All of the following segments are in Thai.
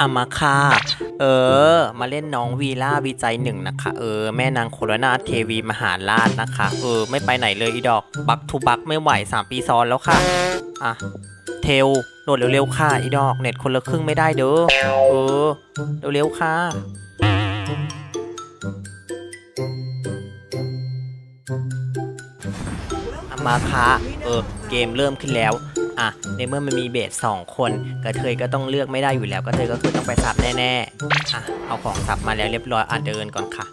อามาค่ะเออ มาเล่นน้องวีล่าวีใจหนึ่งนะคะ เออ แม่นางโคโรนาเทวีมหาราชนะคะ เออ ไม่ไปไหนเลยอีดอก บักทูบักไม่ไหว 3 ปีซ้อนแล้วค่ะ อะ เทลโหลดเร็วๆค่ะ อีดอก เน็ตคนละครึ่งไม่ได้เด้อ เออ เร็วๆค่ะอามาคะเออ เกมเริ่มขึ้นแล้ว อะในเมื่อมันมีเบสสองคนกระเทยก็ต้องเลือกไม่ได้อยู่แล้วกระเทยก็คือต้องไปสับแน่ๆอะเอาของสับมาแล้วเรียบร้อยอะเดินก่อนค่ะ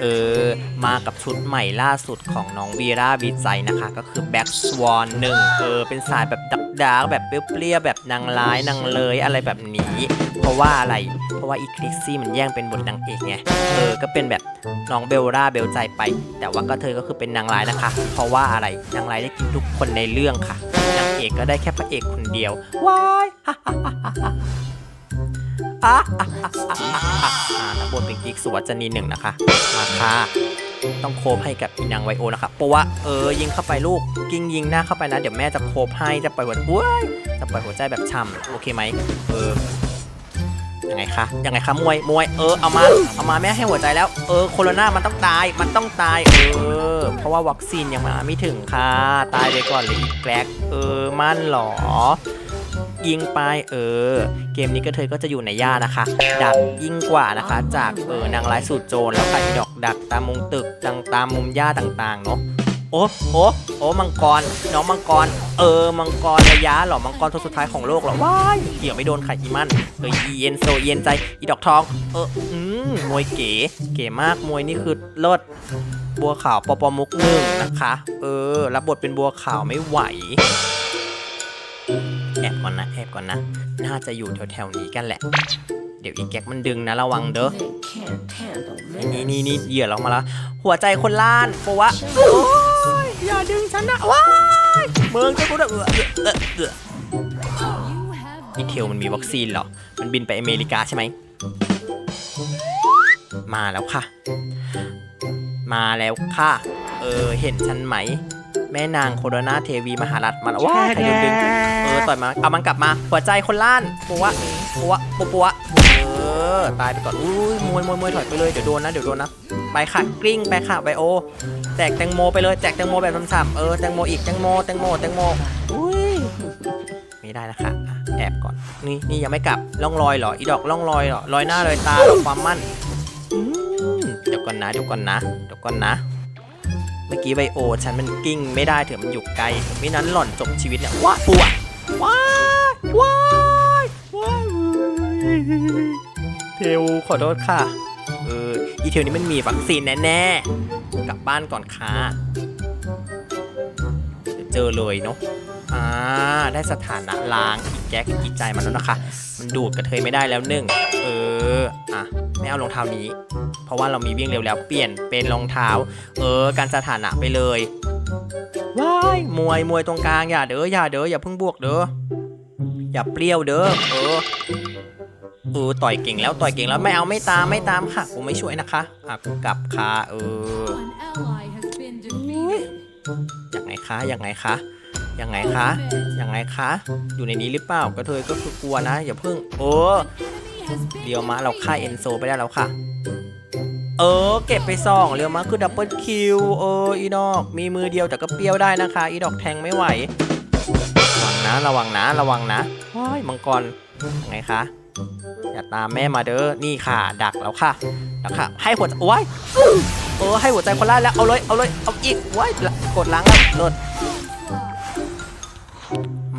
เออ มากับชุดใหม่ล่าสุดของน้องวีราบีใจนะคะ ก็คือแบ็กสวอนหนึ่งเออเป็นสายแบบดักดาร์กแบบเปรี้ยวๆแบบนางร้ายนางเลยอะไรแบบนี้ เพราะว่าอะไร เพราะว่าอีคลิกซี่มันแย่งเป็นบทนางเอกไงเออก็เป็นแบบน้องเบลล่าเบลใจไป แต่ว่าก็เธอก็คือเป็นนางร้ายนะคะ เพราะว่าอะไรนางร้ายได้กินทุกคนในเรื่องค่ะนางเอกก็ได้แค่พระเอกคนเดียวว้ายอะอะอะอะอะอะอ่านักบทเป็นกิ๊กสุวัจนีหนึ่งนะคะมาค่ะต้องโคบให้กับอีนางไวโอนะคะเพราะว่าเออยิงเข้าไปลูกกิ้งยิงหน้าเข้าไปนะ เดี๋ยวแม่จะโคบให้จะปล่อยหัวอุ้ยจะปล่อยหัวใจแบบช่ำโอเคไหมเออ ยังไงคะยังไงคะมวยมวยเออเอามาเอามาแม่ให้หัวใจแล้วเออโคโรนามันต้องตายมันต้องตายเออเพราะว่าวัคซีนยังมาไม่ถึงค่ะตายไปก่อนเลยอีกแกลกเออมั่นหรอยิงไปเออ เกมนี้ก็เธอก็จะอยู่ในย่านะคะ ดักยิ่งกว่านะคะ จากเออนางร้ายสูตรโจรแล้วค่ะดอกดักตามมุมตึกตังตามมุมหญ้าต่างๆเนาะ โอ้โอ้โอ้มังกร น้องมังกร เออ มังกรระยะเหรอ มังกรตัวสุดท้ายของโลกเหรอ ว้ายเกี่ยวไม่โดนไข่อีมันเอออีเย็นโซเย็นใจ อีดอกทอง เออ อืมมวยเก๋ เก๋มาก มวยนี่คือเลิศบัวขาวปอปอมุกหนึ่งนะคะ เออ รับบทเป็นบัวขาวไม่ไหว แอบก่อนนะ แอบก่อนนะ น่าจะอยู่แถวๆนี้กันแหละ เดี๋ยวอีแก๊กมันดึงนะระวังเด้อ นี่นี่นี่เหยื่อเรามาแล้ว หัวใจคนล้านเพราะว่า อย่าดึงฉันนะว้ายเมืองจะกูจะเออเออเออนี่เทลมันมีวัคซีนเหรอ มันบินไปอเมริกาใช่ไหม มาแล้วค่ะ มาแล้วค่ะ เออ เห็นฉันไหม แม่นางโคโรนาเทวีมหารัฐมาแล้วว้ายใครโดนดึง เออ ต่อยมา เอามันกลับมา หัวใจคนล้านปัวปัวปัวปัว ออตายไปก่อน อุ้ยมวยมวยมวยถอยไปเลย เดี๋ยวโดนนะ เดี๋ยวโดนนะ ไปค่ะกลิ้ง ไปค่ะไบโอ แจกแตงโมไปเลย แจกแตงโมแบบซ้ำๆเออ แตงโมอีก แตงโม แตงโม แตงโม อุ้ย ไม่ได้นะคะแอบก่อน นี่นี่ยังไม่กลับ ล่องรอยเหรอ อีดอกล่องรอยเหรอรอยหน้ารอยตาหรอความมั่นเดี๋ยวก่อนนะ เดี๋ยวก่อนนะ เดี๋ยวก่อนนะ เมื่อกี้ไบโอ ฉันมันกิ้งไม่ได้เถอะมันอยู่ไกลไม่นั้นหล่อนจบชีวิตเนี่ยว้าปัวว้าว้ายว้าย เทลขอโทษค่ะ เออ อีเทลนี้มันมีวัคซีนแน่ๆ กลับบ้านก่อนค่ะเดี๋ยวเจอเลยเนาะ อ่า ได้สถานะล้างอีแก๊กอีใจมันแล้วนะคะ มันดูดกระเทยไม่ได้แล้วหนึ่ง เออ อะ ไม่เอารองเท้านี้ เพราะว่าเรามีวิ่งเร็วแล้ว เปลี่ยนเป็นรองเท้า เออ การสถานะไปเลย ว้าย มวย มวยตรงกลางอย่าเด้อ อย่าเด้อ อย่าเพิ่งบวกเด้อ อย่าเปรี้ยวเด้อ เออ เออต่อยเก่งแล้วต่อยเก่งแล้วไม่เอาไม่ตามไม่ตามค่ะกูไม่ช่วยนะคะอะกูกลับค่ะเออ An ally has been defeated. ยังไงคะยังไงคะยังไงคะยังไงคะอยู่ในนี้หรือเปล่ากระเทยก็คือกลัวนะ อย่าเพิ่งโอ้ Enemy has been เรียวมาเราฆ่าเอนโซไปได้แล้วค่ะ เออ เก็บไปสองเรียวมาคือดับเบิลคิวเอออีดอกมีมือเดียวแต่ก็เปรี้ยวได้นะคะ อีดอกแทงไม่ไหว ระวังนะ ระวังนะ ระวังนะว้ายมังกรยังไงคะ อย่าตามแม่มาเด้อ นี่ค่ะ ดักแล้วค่ะแล้วค่ะ ให้หัวใจว้ยเออให้หัวใจคนแรกแล้ว เอาเลย เอาเลย เอาอีกว้ยกดล้างแล้วลด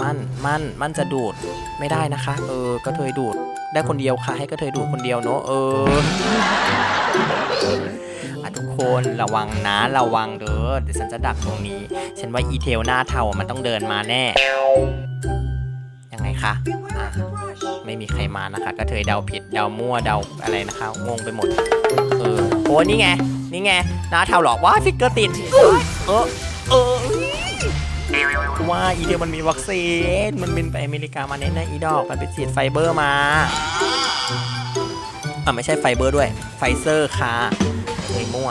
มั่นมั่นมั่นจะดูดไม่ได้นะคะ เออกระเทยดูดได้คนเดียวค่ะ ให้กระเทยดูดคนเดียวเนอะเออทุกคนระวังนะระวังเด้อเดี๋ยวฉันจะดักตรงนี้ ฉันว่าอีเทลหน้าเทามันต้องเดินมาแน่ ไงคะอะไม่มีใครมานะคะกระเทยเดาผิดเดามั่วเดาอะไรนะคะงงไปหมดเออโอ้นี่ไงนี่ไงน้าเทาหรอกว่าฟิกเกอร์ติดเออเออว่าอีเทลมันมีวัคซีนมันบินไปอเมริกามาแน่ๆอีดอกมันไปฉีดไฟเบอร์มาอะไม่ใช่ไฟเบอร์ด้วยไฟเซอร์ค่ะไอ้มั่ว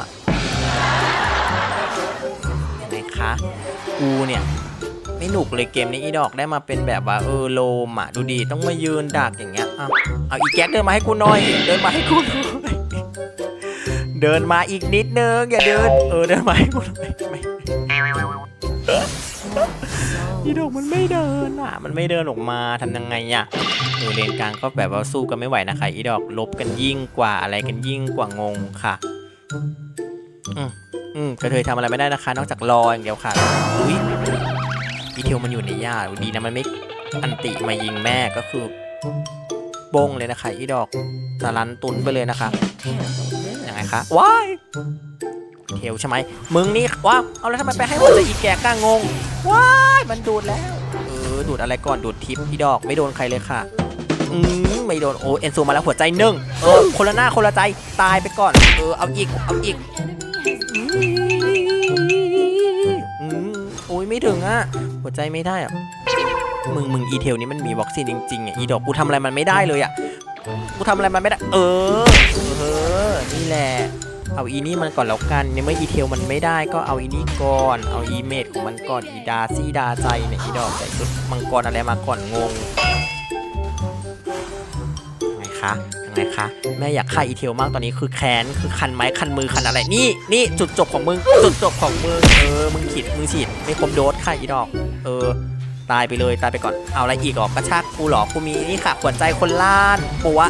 ยังไงคะกูเนี่ย ไม่หนุกเลยเกมนี้อีดอกได้มาเป็นแบบว่าเออโลมอะดูดีต้องมายืนดักอย่างเงี้ยเอาเอาอีแก๊กเดินมาให้กูหน่อยเดินมาให้กูหน่อยเดินมาอีกนิดนึงอย่าเดิน เออเดินมาให้กูหน่อยไม่อีดอกมันไม่เดินอะ มันไม่เดินออกมาทำยังไงอะเออเลนกลางก็แบบว่าสู้กันไม่ไหวนะคะอีดอกลบกันยิ่งกว่าอะไรกันยิ่งกว่างงค่ะ อืมอืมกระเทยทำอะไรไม่ได้นะคะ นอกจากรออย่างเดียวค่ะอุ้ย อีเทลมันอยู่ในหญ้าดีนะมันไม่อันติมายิงแม่ก็คือบงเลยนะคะ อีดอกสารันตุนไปเลยนะคะยังไงคะว้ายเทลใช่ไหมมึงนี่ว้าวเอาแล้วทำไมไปให้หมดเลยอีแกกล้างงว้ายมันดูดแล้ว เออดูดอะไรก่อนดูดทิปอีดอกไม่โดนใครเลยค่ะอืมไม่โดนโอ้เอ็นซูมาแล้วหัวใจหนึ่งเออคนละหน้าคนละใจตายไปก่อน เออเอาอีกเอาอีก ถึงอะหัวใจไม่ได้อะมึงมึงอีเทลนี้มันมีวัคซีนจริงๆอะอีดอกกูทำอะไรมันไม่ได้เลยอะกูทำอะไรมันไม่ได้ เออเออนี่แหละเอาอีนี่มันก่อนแล้วกันในเมื่ออีเทลมันไม่ได้ก็เอาอีนี่ก่อน เอาอีเมดของมันก่อนอีดาซี่ดาใจเนี่ยอีดอกใส่ชุดมังกรอะไรมาก่อนงงไงคะ ยังไงคะแม่อยากฆ่าอีเทลมากตอนนี้คือแค้นคือคันไม้คันมือคันอะไรนี่นี่จุดจบของมึงจุดจบของมึงเออมึงขีดมึงฉีดไม่ครบโดสค่ะอีดอก เออ ตายไปเลยตายไปก่อนเอาอะไรอีกอะกระชากกูหรอกูมีนี่ค่ะขวัญใจคนล้านปัว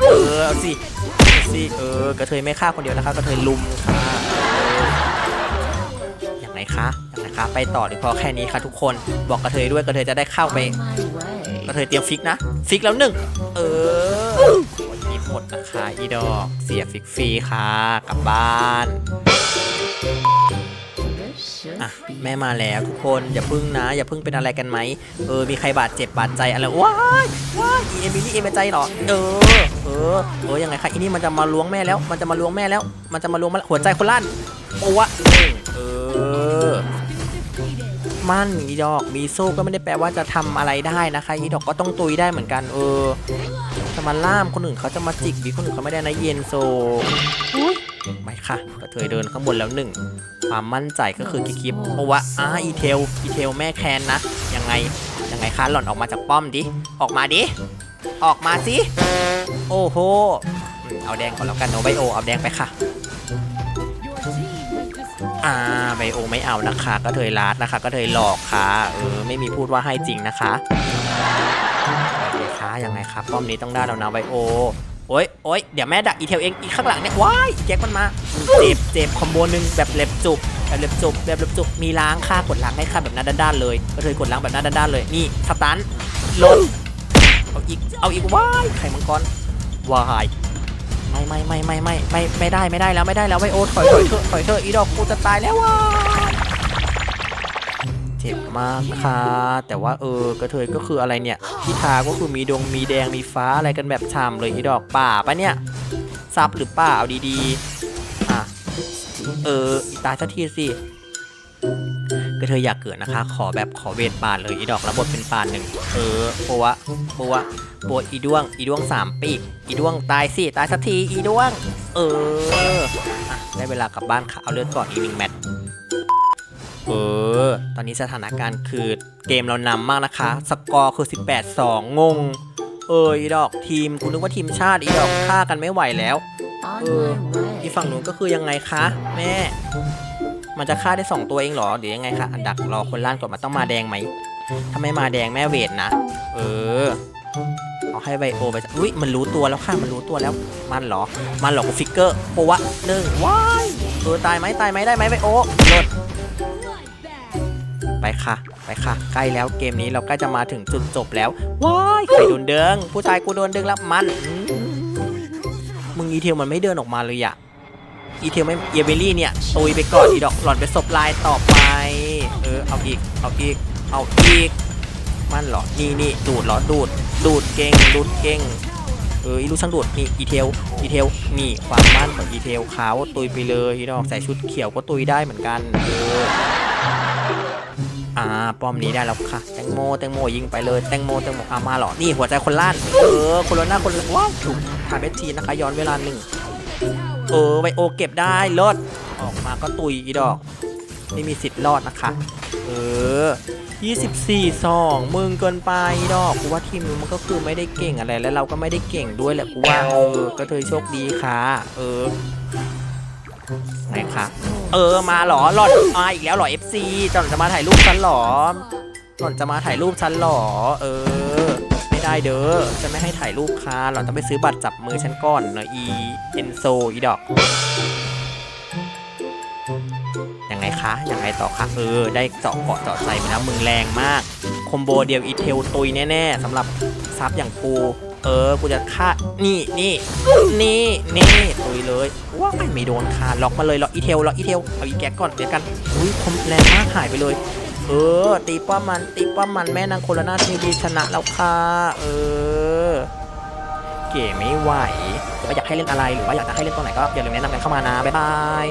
เออเอาสิเอาสิเออกระเทยไม่ฆ่าคนเดียวนะคะกระเทยลุมค่ะอย่างไรคะอย่างไรคะไปต่อหรือพอแค่นี้คะทุกคนบอกกระเทยด้วยกระเทยจะได้เข้าไปกระเทยเตรียมฟิกนะ ฟิกแล้วหนึ่งเออ ดนะคะ อีดอกเสียฟิกฟรีค่ะกลับบ้านอะแม่มาแล้วทุกคนอย่าพึ่งนะ อย่าพึ่งเป็นอะไรกันไหมเออมีใครบาดเจ็บบาดใจอะไรว้ายว้ายอีเอมิลี่เอเมใจเหรอเออเออเออยังไงคะอีนี่มันจะมาล้วงแม่แล้ว มันจะมาล้วงแม่แล้ว มันจะมาล้วงหัวใจคนลั่นโอ้วะเออมั่นอีดอกมีโซ่ก็ไม่ได้แปลว่าจะทำอะไรได้นะคะอีดอกก็ต้องตุยได้เหมือนกัน เออ จะมาล่ามคนอื่นเขาจะมาจิกบีคนอื่นเขาไม่ได้นะเย็นโซไม่ค่ะกระเทยเดินข้างบนแล้วหนึ่งความมั่นใจก็คือกิกิฟเพราะว่าอ่าอีเทลอีเทลแม่แคนนะยังไงยังไงคะหล่อนออกมาจากป้อมดิออกมาดิออกมาสิโอ้โหเอาแดงก่อนแล้วกันโนไบโอเอาแดงไปค่ะอ่าไบโอไม่เอานะคะ ก็เทยลาดนะคะ ก็เทยหลอกค่ะเออไม่มีพูดว่าให้จริงนะคะ โอเคค่ะยังไงครับ ป้อมนี้ต้องได้แล้วนะไบโอ โอ๊ยโอ๊ยเดี๋ยวแม่ดักอีเทลเองอีกข้างหลังเนี่ยว้ายแจ็คมันมาเจ็บเจ็บคอมโบหนึ่งแบบเล็บจุบแบบเล็บจุบแบบเล็บจุบมีล้างค่ากดล้างให้ค่าแบบหน้าด้านๆเลยก็เลยกดล้างแบบหน้าด้านๆเลยนี่สตันลดเอาอีกเอาอีกว้ายไข่มังกรวายไม่ไม่ไม่ไม่ไม่ไม่ไม่ได้ไม่ได้แล้วไม่ได้แล้วไวโอถอยถอยเถอะถอยเถอะอีดอกกูจะตายแล้วว้าย เจ็บมากค่ะ แต่ว่าเออกระเทยก็คืออะไรเนี่ยที่ทาก็คือมีดงมีแดงมีฟ้าอะไรกันแบบชามเลยอีดอกป่าปะเนี่ยซับหรือป่าเอาดีๆอะเออตายสักทีสิกระเทยอยากเกิดนะคะ ขอแบบขอเวทป่านเลยอีดอกรับบเป็นป่านหนึ่งเออปัวปัวปัวอีด้วง อีด้วงสามปีอีด้วงตายสิตายสักทีอีด้วง เอออะได้เวลากลับบ้านค่ะเอาเลือดก่อนอีกหนึ่งแมตช์ เออ ตอนนี้สถานการณ์คือเกมเรานำมากนะคะ สกอร์คือ 18 2 งง เอออีดอกทีมกูนึกว่าทีมชาติอีดอกฆ่ากันไม่ไหวแล้ว On Ừ. my way. อีฝั่งนู้นก็คือยังไงคะ แม่ มันจะฆ่าได้ 2 ตัวเองเหรอเดี๋ยวยังไงคะอันดักรอคนล่างก่อนมันต้องมาแดงไหมถ้าไม่มาแดงแม่เวทนะ เออ เอาให้ไบโอไปอุ้ยมันรู้ตัวแล้วค่ะ มันรู้ตัวแล้ว มันเหรอ มันเหรอกูฟิกเกอร์โปวะหนึ่งว้าย เออตายไหมตายไหมได้ไหมไบโอเลิศ ค่ะ ไปค่ะ ใกล้แล้วเกมนี้เราใกล้จะมาถึงจุดจบแล้ว ว้ายใครโดนเดิง ผู้ชายกูโดนดึงแล้วมัน มึงอีเทลมันไม่เดินออกมาเลยอะอีเทลไม่เอเบลี่เนี่ยตุยไปก่อนอีดอกหล่อนไปศพลายต่อไป เออเอาอีก เอาอีก เอาอีก มันเหรอ นี่นี่ดูดหรอดูด ดูดเก่งดูดเก่งเอออีลูกช่างดูดนี่อีเทลอีเทลนี่ความมั่นของอีเทลขาวตุยไปเลยอีดอกใส่ชุดเขียวก็ตุยได้เหมือนกันเออ อ่าป้อมนี้ได้แล้วค่ะ แตงโมแตงโมยิงไปเลยแตงโมแตงโมอามาหรอนี่หัวใจคนล้านเออคนละหน้าคนละว้าวถูกทานเบสทีนะคะ ย้อนเวลาหนึ่งเออไวโอเก็บได้เลิศออกมาก็ตุยอีดอก ไม่มีสิทธิ์รอดนะคะ เออ 24 2 มึงเกินไปดอกกูว่าทีมมันก็คือไม่ได้เก่งอะไรแล้วเราก็ไม่ได้เก่งด้วยแหละกูว่าเออก็เธอโชคดีค่ะ เออ ไงคะเออมาเหรอหล่อนมาอีกแล้วเหรอ FC จอนจะมาถ่ายรูปฉันเหรอหล่อนจะมาถ่ายรูปฉันเหรอ เออ ไม่ได้เด้อจะไม่ให้ถ่ายรูปค่ะหล่อนต้องไปซื้อบัตรจับมือฉันก่อนเนอะอีเอนโซอีดอกยังไงคะยังไงต่อคะเออ ได้เจาะเกาะเจาะใจมาแล้วมึงแรงมากคอมโบเดียวอีเทลตุยแน่ๆสำหรับซับอย่างกู เออ กูจะฆ่า นี่นี่นี่นี่ตุยเลยว้าไม่โดนค่ะล็อกมาเลยล็อกอีเทลล็อกอีเทล เอาอีแก๊กก่อนเดี๋ยวกัน อุ้ยคมแรงมากหายไปเลย เออ ตีป้อมมัน ตีป้อมมันแม่นางโคโรนาทีวีชนะแล้วค่ะ เออ เก๋ไม่ไหวหรือว่าอยากให้เล่นอะไรหรือว่าอยากจะให้เล่นตัวไหนก็อย่าลืมแนะนำกันเข้ามานะ บ๊ายบาย